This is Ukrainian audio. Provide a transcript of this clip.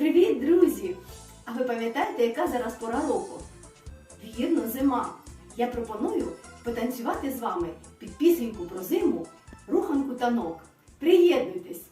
Привіт, друзі! А ви пам'ятаєте, яка зараз пора року? Вірно, зима! Я пропоную потанцювати з вами під пісеньку про зиму, руханку та ног. Приєднуйтесь!